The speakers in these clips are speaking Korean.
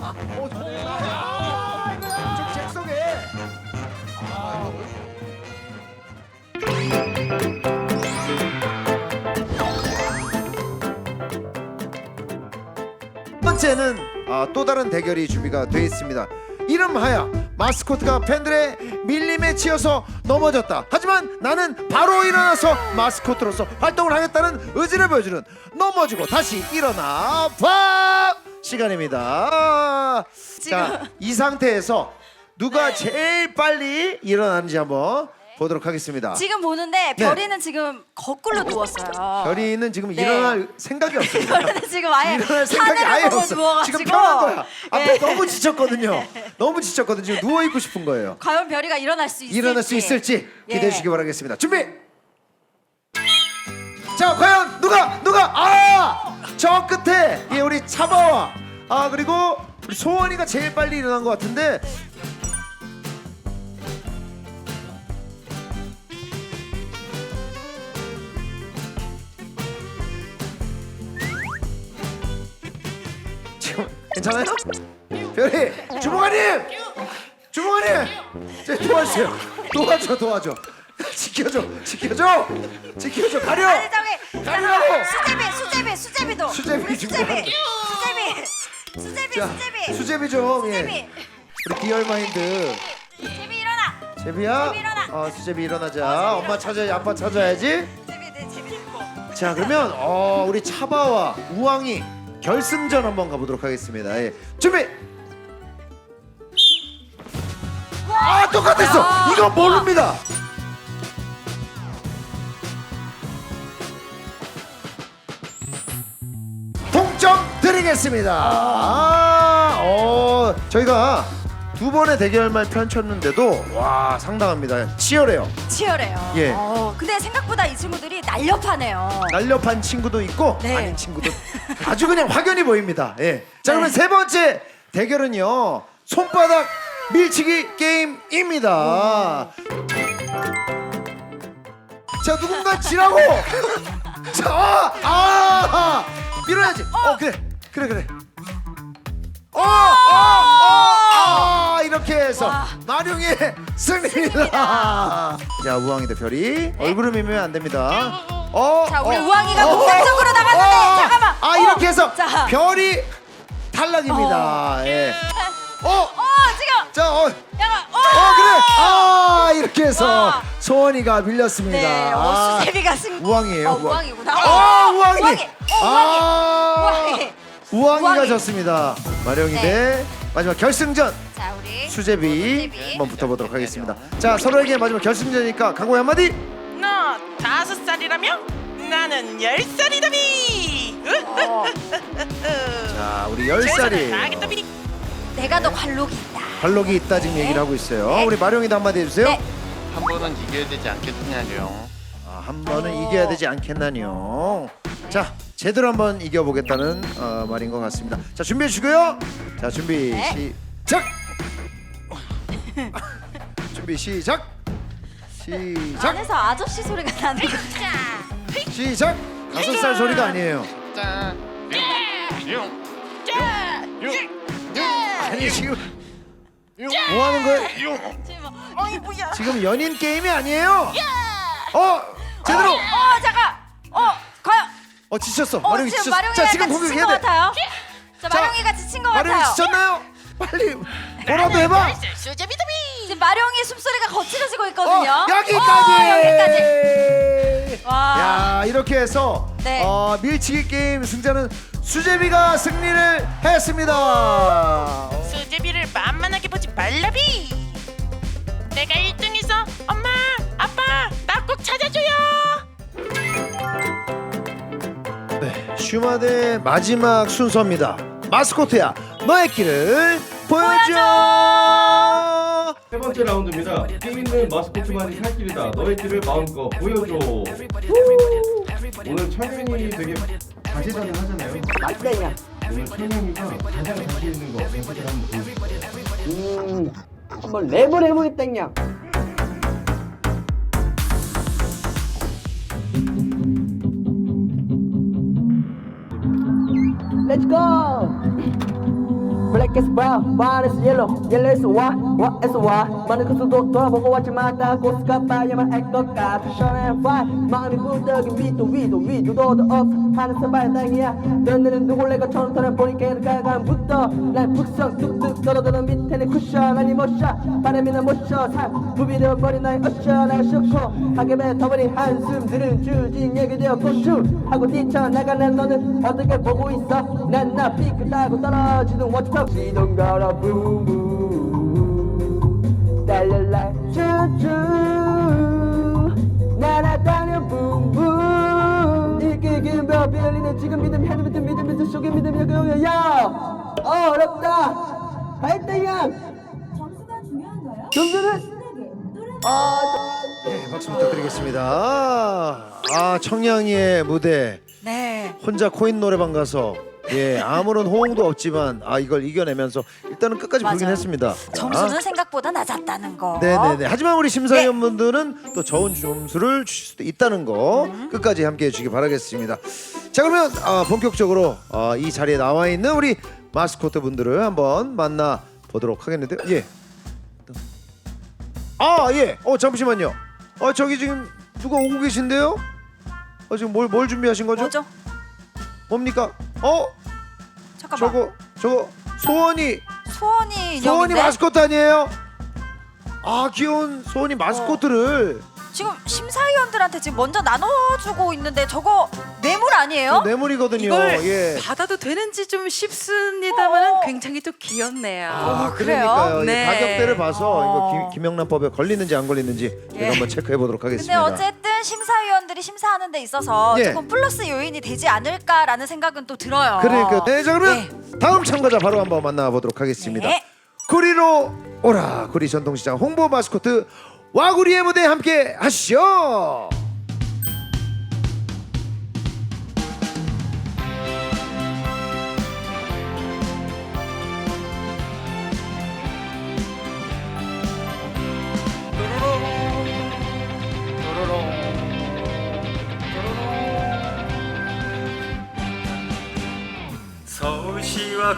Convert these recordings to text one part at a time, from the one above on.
어, 아, 이거 좀 잭성해. 첫 번째는 아, 또 다른 대결이 준비가 되어 있습니다. 이름하여 마스코트가 팬들의 밀림에 치여서 넘어졌다. 하지만 나는 바로 일어나서 마스코트로서 활동을 하겠다는 의지를 보여주는 넘어지고 다시 일어나 밥 시간입니다. 자, 이 상태에서 누가 제일 빨리 일어나는지 한번 보도록 하겠습니다. 지금 보는데 별이는 지금 거꾸로 누웠어요. 별이는 지금 네. 일어날 생각이 없습니다. 별이는 지금 아예 일어날 생각이 하늘을 아예 보고 없어. 누워가지고 지금 편한 거야. 앞에 예. 너무 지쳤거든요. 너무 지쳤거든요. 지금 누워 있고 싶은 거예요. 과연 별이가 일어날 수 있을지 일어날 수 있을지 기대해 예. 주시기 바라겠습니다. 준비. 자, 과연 누가 누가 아! 저 끝에 예, 우리 차바와 아 그리고 우리 소원이가 제일 빨리 일어난 것 같은데. 지금 괜찮아요? 별이 주무관님! 주무관님! 제 도와주세요. 도와줘 도와줘 지켜줘 지켜줘 지켜줘. 가려. 아니 저기 가려고! 잠깐만. 수제비 수제비 수제비도. 수제비 우리 수제비 수제비 수제비 자 수제비. 수제비 좀 수제비. 예. 우리 디얼마인드. 수제비 일어나. 제비야? 수제비 일어나. 어 수제비 일어나자. 엄마 찾아야지 아빠 찾아야지. 수제비 내 제비 자 그러면 어 우리 차바와 우왕이 결승전 한번 가보도록 하겠습니다. 예. 준비! 아 똑같았어! 야. 이건 모릅니다 드리겠습니다 아, 어, 저희가 두 번의 대결만 펼쳤는데도 와 상당합니다 치열해요 치열해요. 예. 어, 근데 생각보다 이 친구들이 날렵하네요. 날렵한 친구도 있고 네. 아닌 친구도 아주 그냥 확연히 보입니다. 예. 자 그러면 네. 세 번째 대결은요 손바닥 밀치기 게임입니다. 자 누군가 지라고. 자, 아, 아, 밀어야지. 어, 그래, 그래, 그래. 어, 어, 어, 아, 이렇게 해서 와. 마룡의 승리입니다. 자 우왕이 대표리 얼굴을 밀면 안 됩니다. 어, 자, 우리 어, 우왕이가 어, 공격적으로 어, 나갔는데, 어, 잠깐만. 아 어, 이렇게 해서 자. 별이 탈락입니다. 예. 어, 어 지금 자, 어, 어 약간 어, 그래. 아 이렇게 해서 와. 소원이가 밀렸습니다. 네, 어, 아, 수제비가 승. 우왕이에요. 어, 우왕. 우왕이구나. 아, 우왕이. 우왕이. 어, 아, 우왕이. 우왕이가 우왕이. 졌습니다. 마룡이 네. 대 마지막 결승전 자 우리 수제비 수제비. 한번 붙어보도록 하겠습니다. 자 서로에게 마지막 결승전이니까 각오의 한마디. 너 다섯 살이라며? 나는 열 살이다비. 어, 자 우리 열 살이 나겠다비. 내가 더 관록이 있다. 관록이 있다 지금 얘기를 하고 있어요. 네. 우리 마룡이도 한마디 해주세요. 네. 한 번은 이겨야 되지 않겠느냐요. 아, 한 번은 이겨야 되지 않겠나요? 자 제대로 한번 이겨보겠다는 어, 말인 것 같습니다. 자 준비해 주고요. 자 준비 네. 시작. 준비 시작. 시작. 안에서 아저씨 소리가 나는 거. 시작. 다섯 살 소리가 아니에요. 용. 아니 지금 뭐 하는 거예요? 어이 뭐야? 지금 연인 게임이 아니에요. 어 제대로. 어 잠깐. 어. 어 지쳤어. 어 마룡이 지금 지쳤어. 마룡이가 자 지금 약간 지친 공격해야 것 돼. 같아요. 자 자, 마룡이가 지친 것 마룡이 같아요. 지쳤나요? 빨리 뭐라도 해봐. 수제비다비. 지금 마룡이 숨소리가 거칠어지고 어, 있거든요. 여기까지. 어, 여기까지. 와. 야 이렇게 해서 네. 어, 밀치기 게임 승자는 수제비가 승리를 했습니다. 수제비를 만만하게 보지 말라비. 내가 1등해서 엄마, 네, 슈마의 마지막 순서입니다. 마스코트야, 너의 길을 보여줘. 세 번째 라운드입니다. 게임 있는 마스코트만이 살 길이다. 너의 길을 마음껏 보여줘. 후! 오늘 철민이 되게 다재다능하잖아요. 맞대냐? 오늘 철민이가 가장 자신 있는 거 연습을 한번 보여줄게요. 음, 한번 랩을 해보겠다냐? Let's go! Black is brown, brown is yellow, yellow is white, white is white. 많은 것도 돌아보고 왔지만 다 고스가 빠야만 할것 같아. Shine and fly, 마음이 부득이 위도 위도 위도 도도 없. 하늘색 발당이야. 너네는 누굴 내가 처음 터는 보니까 가감부터 난 북성 뚝뚝 떨어드는 밑에는 쿠션 아니 모션 바람이는 모션 살 부비되어 버린 나의 어셔. 날 싣고 하게 뱉어버린 한숨 들은 주진 얘기되어 고추. 하고 뛰쳐나가는 너는 어떻게 보고 있어? 난나 삐끗하고 떨어지는 워치톱 시동 걸어 붐붐 달려라 쭈쭈. 날아 빌리는 지금 믿음 현재 믿음 믿음 믿음 속에 믿음 여기 여기. 야! 어렵다. 하이땡양 점수가 중요한가요? 점수는 아 네, 박수 부탁드리겠습니다. 아 청량이의 무대. 네. 혼자 코인 노래방 가서 예 아무런 호응도 없지만 아 이걸 이겨내면서 일단은 끝까지 부르긴 맞아요. 했습니다. 점수는 생각보다 낮았다는 거. 네네네. 하지만 우리 심사위원분들은 또 좋은 점수를 주실 수도 있다는 거 끝까지 함께해 주시기 바라겠습니다. 자 그러면 아, 본격적으로 아, 이 자리에 나와 있는 우리 마스코트 분들을 한번 만나 보도록 하겠는데요. 예. 아 예. 어 잠시만요. 어 저기 지금 누가 오고 계신데요? 어 지금 뭘 뭘 준비하신 거죠? 뭐죠? 뭡니까? 어 잠깐만. 저거 저거 소원이 소원이 소원이 인형인데 마스코트 아니에요? 아 귀여운 소원이 마스코트를 지금 심사위원들한테 지금 먼저 나눠주고 있는데 저거 뇌물 아니에요? 뇌물이거든요. 이걸 예. 받아도 되는지 좀 싶습니다만은 어. 굉장히 또 귀엽네요. 아 그래요? 그러니까요. 예, 네. 가격대를 봐서 어. 이거 김, 김영란법에 걸리는지 안 걸리는지 예. 제가 한번 체크해 보도록 근데 하겠습니다. 어쨌든 심사위원들이 심사하는 데 있어서 예. 조금 플러스 요인이 되지 않을까라는 생각은 또 들어요. 그러니까 네, 자 그러면 네. 다음 참가자 바로 한번 만나보도록 하겠습니다. 네. 구리로 오라 구리 전통시장 홍보 마스코트 와구리의 무대 함께 하시죠.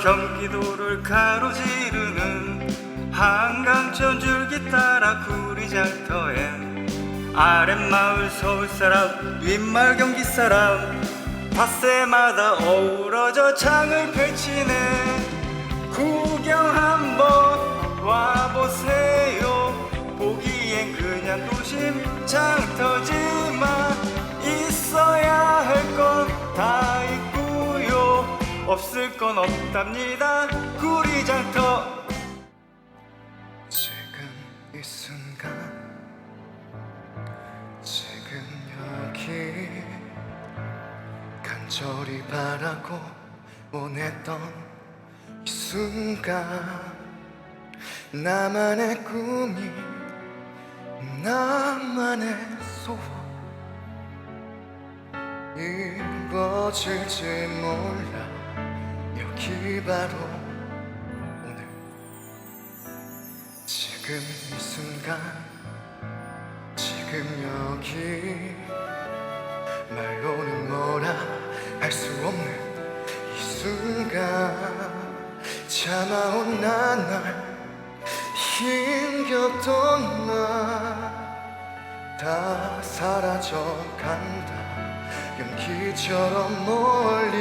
경기도를 가로지르는 한강천 줄기 따라 구 리장터에 아랫마을 서울 사람 윗마을 경기 사람 닷새마다 어우러져 창을 펼치네. 구경 한번 와보세요. 보기엔 그냥 도심 장터지만 있어야 할 건 다 있고요. 없을 건 없답니다. 구리장터 바라고 원했던 이 순간 나만의 꿈이 나만의 소원 이루어질지 몰라 여기 바로 오늘 지금 이 순간 지금 여기 말로는 뭐라 할수 없는 이 순간 참아온 나날 힘겹던 나다 사라져 간다. 연기처럼 멀리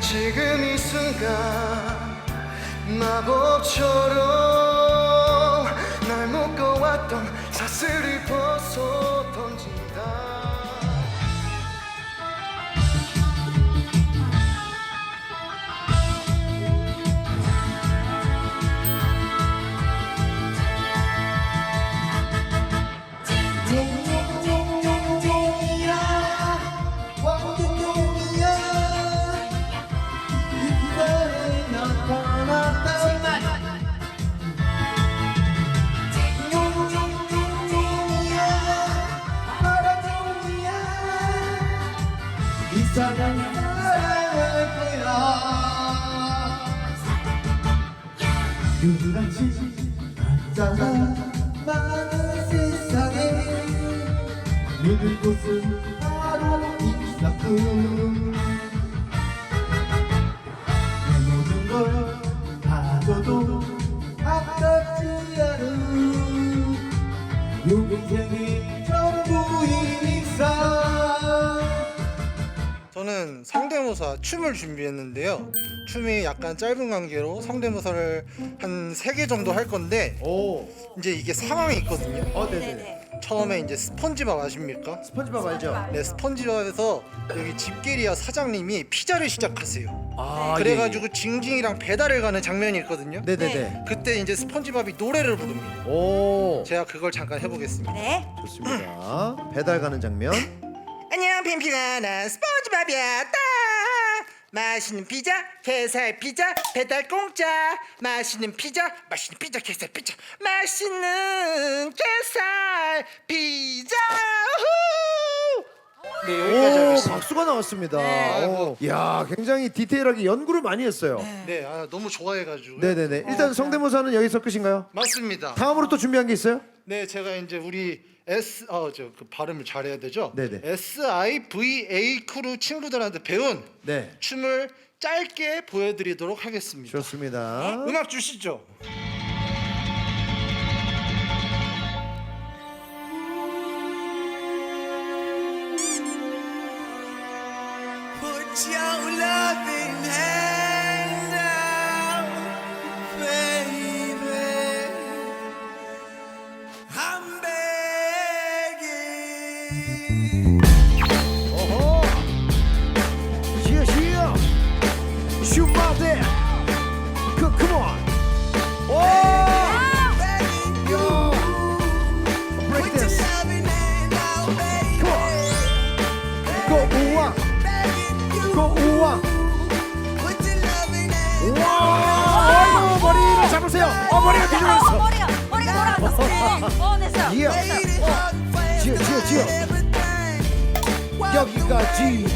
지금 이 순간 마법처럼 저는 상대모사 춤을 준비했는데요. 춤이 약간 짧은 관계로 성대모사를 한 세 개 정도 할 건데 오, 이제 이게 상황이 있거든요. 어, 네네. 처음에 이제 스펀지밥 아십니까? 스펀지밥 알죠? 네, 스펀지밥에서 여기 집게리아 사장님이 피자를 시작하세요. 아, 그래가지고 징징이랑 배달을 가는 장면이 있거든요. 예, 예. 네네네. 그때 이제 스펀지밥이 노래를 부릅니다. 오, 제가 그걸 잠깐 해보겠습니다. 네. 좋습니다. 배달 가는 장면. 안녕 핑핑아 난 스펀지밥이야 따 맛있는 피자 게살 피자 배달 공짜 맛있는 피자 맛있는 피자 게살 피자 맛있는 게살 피자 후! 네 여기까지 오, 하겠습니다 박수가 나왔습니다. 네. 오, 야, 굉장히 디테일하게 연구를 많이 했어요. 네 아, 너무 좋아해가지고 네, 네, 네. 일단 성대모사는 여기서 끝인가요? 맞습니다 다음으로 또 준비한 게 있어요? 네 제가 이제 우리 S 어저 그 발음을 잘해야 되죠 네네. S I V A 크루 친구들한테 배운 네. 춤을 짧게 보여드리도록 하겠습니다 좋습니다. 음악 주시죠. 어 머리가 어, 뒤집어졌어. 머리가 머리가 돌아갔어. 네. 어, 됐어요. 이어. 됐어요. 어. 지어 지어 지어. 여기까지.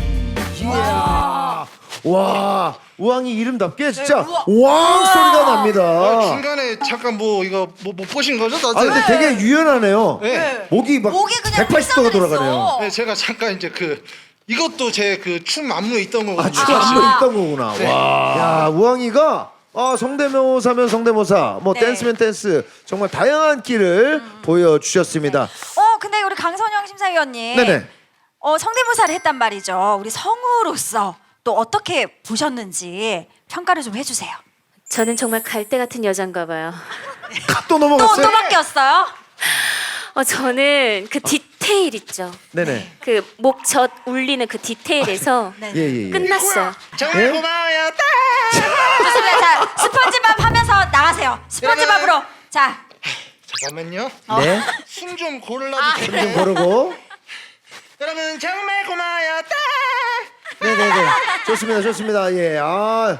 이야. 와 우왕이 이름답게 진짜 왕 소리가 납니다. 아, 중간에 잠깐 뭐 이거 뭐 못 보신 거죠? 아 다들? 근데 되게 유연하네요. 네. 목이 막 목이 그냥 180도가 돌아가네요. 네, 제가 잠깐 이제 그 이것도 제 그 춤 안무에 있던 거거든요. 아, 진짜 안무 있던 거구나. 네. 와. 야, 우왕이가 아, 성대모사면 성대모사, 뭐 네. 댄스면 댄스, 정말 다양한 끼를 보여주셨습니다. 어, 근데 우리 강선영 심사위원님. 네네. 어, 성대모사를 했단 말이죠. 우리 성우로서 또 어떻게 보셨는지 평가를 좀 해주세요. 저는 정말 갈대 같은 여잔가 봐요. 또 또, 넘어갔어요? 또 바뀌었어요? 어, 저는 그 디테일 있죠. 네네. 그 목젖 울리는 그 디테일에서 네. 예, 예, 예. 끝났어요. 정말 예? 고마워요. 따! 좋습니다. 자, 스펀지밥 하면서 나가세요. 스펀지밥으로. 자, 잠깐만요. 네. 숨좀 고르려 아, 도좀 고르고. 여러분 정말 고마워요. 따! 네네네. 좋습니다. 좋습니다. 예. 아.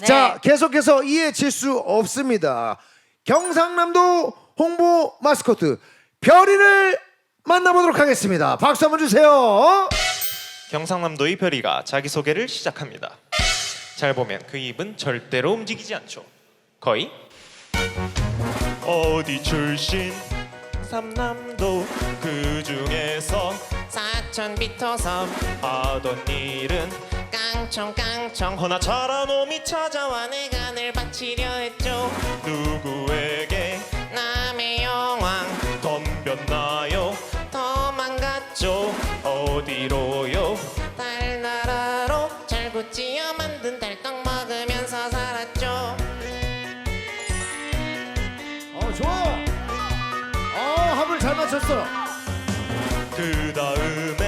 네. 자, 계속해서 이해칠 수 없습니다. 경상남도 홍보 마스코트 별이를 만나보도록 하겠습니다. 박수 한번 주세요. 경상남도의 별이가 자기소개를 시작합니다. 잘 보면 그 입은 절대로 움직이지 않죠. 거의 어디 출신 삼남도 그 중에서 사천 비터섬 하던 일은 깡총 깡총 허나 잘한 놈이 찾아와 내가 늘 바치려 했죠 누구에게 남의 여왕 덤볐나요? 도망갔죠 어디로요? 달나라로 잘구찌어 만든 달떡 먹으면서 살았죠 어, 좋아요. 어, 합을 잘 맞췄어. 그다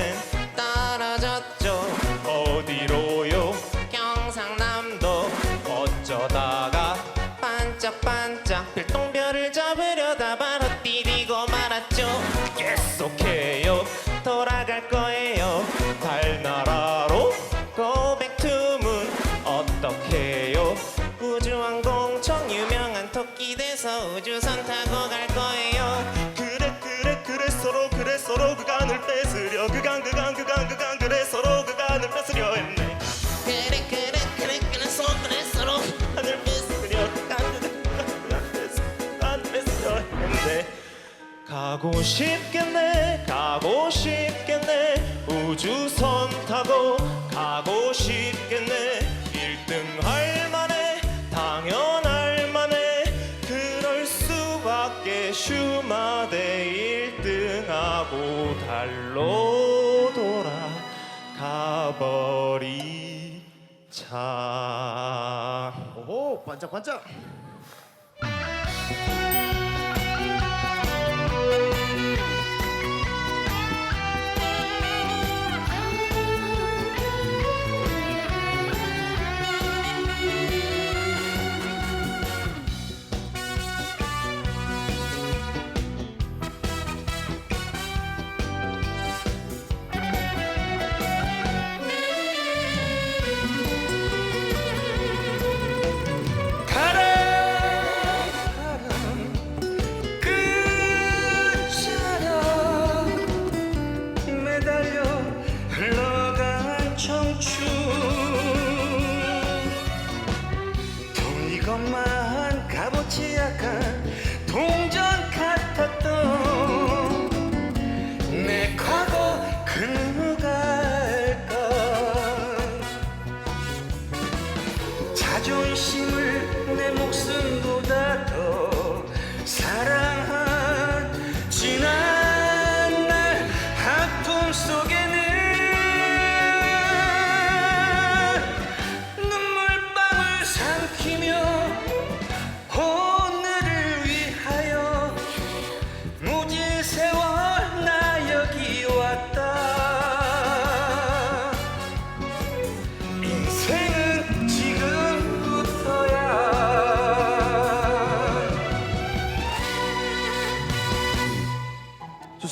가고 싶겠네 가고 싶겠네. 우주선 타고 가고 싶겠네. 1등 할 만해 당연할 만해. 그럴 수밖에 슈마대 1등하고 달로 돌아가버리자. 오호 반짝반짝.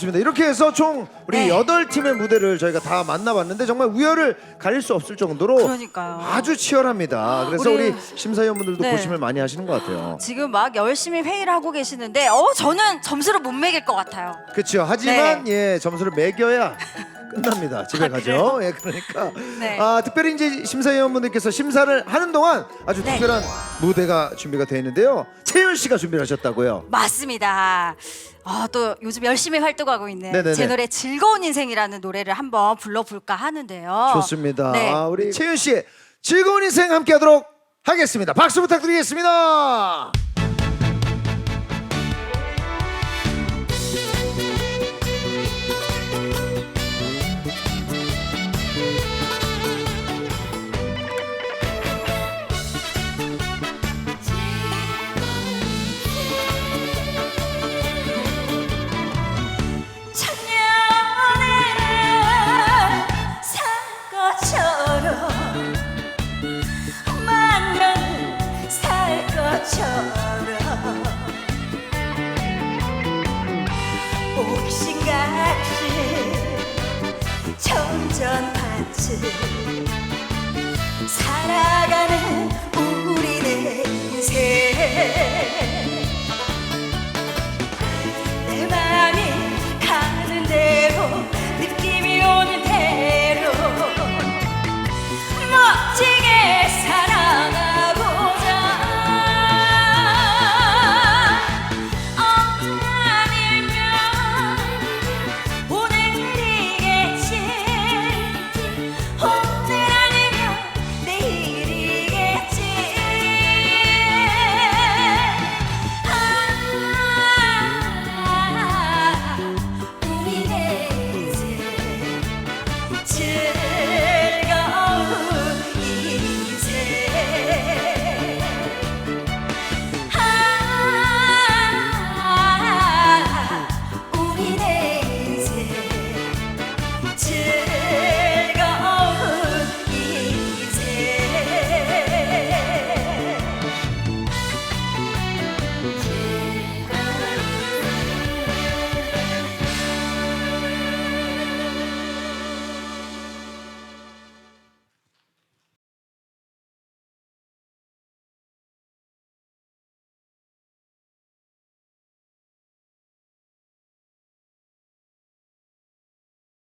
좋습니다. 이렇게 해서 총 우리 네. 여덟 팀의 무대를 저희가 다 만나봤는데 정말 우열을 가릴 수 없을 정도로 그러니까요. 아주 치열합니다. 그래서 우리, 우리- 심사위원분들도 네. 고심을 많이 하시는 것 같아요. 지금 막 열심히 회의를 하고 계시는데 어 저는 점수를 못 매길 것 같아요. 그렇죠. 하지만 예 점수를 매겨야 끝납니다. 집에 아, 가죠. 예 그러니까 네. 아 특별히 이제 심사위원분들께서 심사를 하는 동안 아주 네. 특별한 무대가 준비가 되어 있는데요. 채윤 씨가 준비를 하셨다고요. 맞습니다. 아, 또 요즘 열심히 활동하고 있는 네네네. 제 노래 즐거운 인생이라는 노래를 한번 불러볼까 하는데요. 좋습니다. 네. 아, 우리 채윤 씨의 즐거운 인생 함께하도록 하겠습니다. 박수 부탁드리겠습니다.